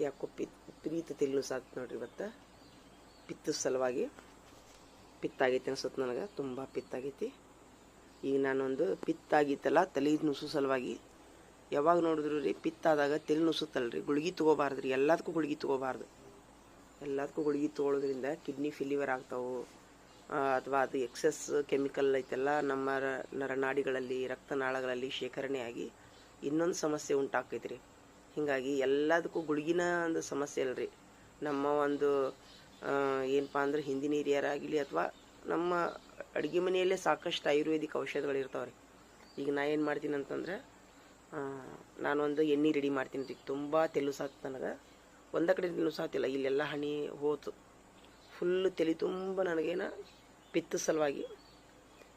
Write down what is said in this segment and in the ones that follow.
ಯಾಕೋ ಪಿತ್ ವಿಪರೀತ ತಿಲ್ಲು ಸಾಕು ನೋಡ್ರಿ ಇವತ್ತು. ಪಿತ್ತದ ಸಲುವಾಗಿ ಪಿತ್ತಾಗೈತಿ ಅನ್ಸುತ್ತೆ ನನಗೆ, ತುಂಬ ಪಿತ್ತಾಗೈತಿ. ಈಗ ನಾನೊಂದು ಪಿತ್ತಾಗಿತ್ತಲ್ಲ ತಲೆ ನುಸು ಸಲುವಾಗಿ. ಯಾವಾಗ ನೋಡಿದ್ರು ರೀ, ಪಿತ್ತಾದಾಗ ತಲೆ ನುಸುತ್ತಲ್ರಿ. ಗುಳಿಗೆ ತೊಗೋಬಾರ್ದು ರೀ ಎಲ್ಲದಕ್ಕೂ ಗುಳಿಗೆ ತೊಗೋಬಾರ್ದು. ಎಲ್ಲದಕ್ಕೂ ಗುಳಿಗೆ ತೊಗೊಳೋದ್ರಿಂದ ಕಿಡ್ನಿ ಫಿಲಿವರ್ ಆಗ್ತಾವೆ. ಅಥವಾ ಅದು ಎಕ್ಸೆಸ್ ಕೆಮಿಕಲ್ ಐತೆಲ್ಲ, ನಮ್ಮ ರ- ನರನಾಡಿಗಳಲ್ಲಿ, ರಕ್ತನಾಳಗಳಲ್ಲಿ ಶೇಖರಣೆಯಾಗಿ ಇನ್ನೊಂದು ಸಮಸ್ಯೆ ಉಂಟಾಗ್ತೈತೆ ರೀ ಹೀಗಾಗಿ ಎಲ್ಲದಕ್ಕೂ ಗುಳಿಗಿನ ಒಂದು ಸಮಸ್ಯೆ ಅಲ್ರಿ. ನಮ್ಮ ಒಂದು ಏನಪ್ಪ ಅಂದ್ರೆ ಹಿಂದಿನ ಹಿರಿಯರಾಗಲಿ ಅಥವಾ ನಮ್ಮ ಅಡುಗೆ ಮನೆಯಲ್ಲೇ ಸಾಕಷ್ಟು ಆಯುರ್ವೇದಿಕ್ ಔಷಧಗಳು ಇರ್ತಾವೆ ಈಗ ನಾ ಏನು ಮಾಡ್ತೀನಿ ಅಂತಂದ್ರೆ ನಾನೊಂದು ಎಣ್ಣೆ ರೆಡಿ ಮಾಡ್ತೀನಿ ರೀ. ತುಂಬ ತೆಲು ಸಾಕು ನನಗೆ. ಒಂದ ಕಡೆ ನುಸಾತಿಲ್ಲ ಇಲ್ಲೆಲ್ಲ ಹನಿ ಹೋತು ಫುಲ್ ತಲೆ ತುಂಬ ನನಗೇನ ಪಿತ್ತ ಸಲುವಾಗಿ.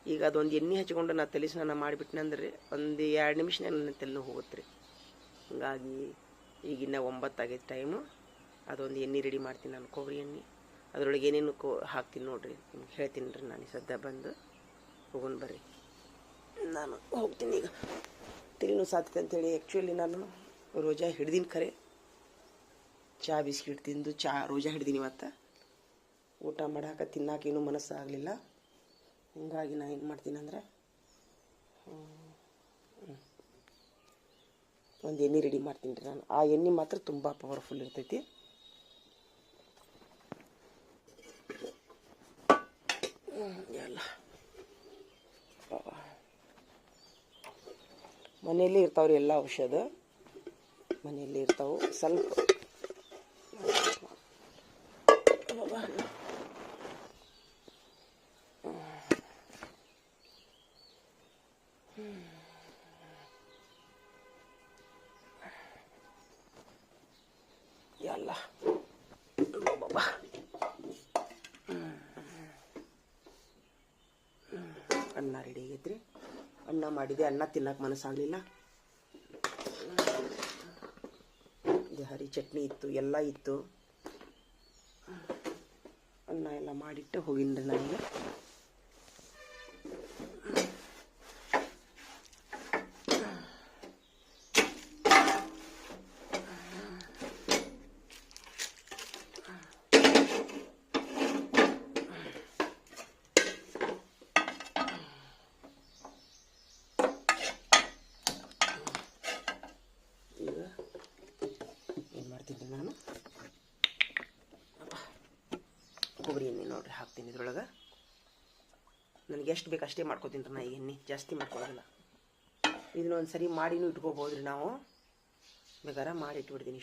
ಈಗ ಅದೊಂದು ಎಣ್ಣೆ ಹಚ್ಕೊಂಡು ನಾ ತಲೆ ಸ್ನಾನ ಮಾಡಿಬಿಟ್ನೆ ಅಂದ್ರೆ ಒಂದು ಎರಡು ನಿಮಿಷನೇ ನನ್ನ ತಲೆ ಹೋಗುತ್ತೆ ರೀ. ಹಂಗಾಗಿ ಈಗಿನ್ನ ಒಂಬತ್ತಾಗೈತೆ ಟೈಮು ಅದೊಂದು ಎಣ್ಣೆ ರೆಡಿ ಮಾಡ್ತೀನಿ ನಾನು, ಕೊಬ್ಬರಿ ಎಣ್ಣೆ. ಅದರೊಳಗೆ ಏನೇನು ಕೋ, ಹಾಕ್ತೀನಿ ನೋಡಿರಿ, ನಿಮ್ಗೆ ಹೇಳ್ತೀನಿ ರೀ ನಾನು ಸದ್ಯ ಬಂದು. ಹೋಗೋಣ ಬರ್ರಿ. ನಾನು ಹೋಗ್ತೀನಿ ಈಗ. ತಲೆನೂ ಸಾತ್ಕೆ ಅಂತೇಳಿ ಆ್ಯಕ್ಚುಲಿ ನಾನು ರೋಜಾ ಹಿಡ್ದಿನ ಖರೆ. ಚಹಾ ಬಿಸ್ಕಿಟ್ ತಿಂದು ಚಹಾ ರೋಜಾ ಹಿಡ್ದೀನಿ ಇವತ್ತು. ಊಟ ಮಾಡಾಕ ತಿನ್ನಾಕೇನು ಮನಸ್ಸಾಗಲಿಲ್ಲ ಹಿಂಗಾಗಿ ನಾನು ಏನು ಮಾಡ್ತೀನಿ ಅಂದ್ರೆ ಒಂದು ಎಣ್ಣೆ ರೆಡಿ ಮಾಡ್ತೀನಿ ರೀ ನಾನು. ಆ ಎಣ್ಣೆ ಮಾತ್ರ ತುಂಬ ಪವರ್ಫುಲ್ ಇರ್ತೈತಿ. ಎಲ್ಲ. ಮನೆಯಲ್ಲಿ ಇರ್ತಾವ್ರಿ ಎಲ್ಲ ಔಷಧ. ಮನೆಯಲ್ಲಿ ಇರ್ತಾವೆ. ಸ್ವಲ್ಪ ಹ್ಮ್. ಅನ್ನ ರೆಡಿ ಆಗೈತ್ರಿ ಅನ್ನ ಮಾಡಿದೆ, ಅನ್ನ ತಿನ್ನಕ್ಕೆ ಮನಸ್ಸಾಗಲಿಲ್ಲ. ಆಗಲಿಲ್ಲ ಹರಿ ಚಟ್ನಿ ಇತ್ತು, ಎಲ್ಲ ಇತ್ತು. ಅನ್ನ ಎಲ್ಲ ಮಾಡಿಟ್ಟು ಹೋಗಿನ್ರಿ ನನಗೆ ಈಗ ಏನು ಮಾಡ್ತೀನಿ ನಾನು. ಕೊಬ್ಬರಿ ಎಣ್ಣೆ ನೋಡ್ರಿ, ಹಾಕ್ತೀನಿ ಇದ್ರೊಳಗೆ. ನನಗೆ ಎಷ್ಟು ಬೇಕು ಅಷ್ಟೇ ಮಾಡ್ಕೋತೀನಿ ರೀ ನಾ ಎಣ್ಣೆ ಜಾಸ್ತಿ ಮಾಡ್ಕೊಳ್ಳೋದಿಲ್ಲ ಇದನ್ನ ಒಂದು ಸರಿ ಮಾಡಿನೂ ಇಟ್ಕೋಬೋದ್ರಿ ನಾವು. ಬೇಕಾರ ಮಾಡಿ ಇಟ್ಬಿಡ್ತೀನಿ.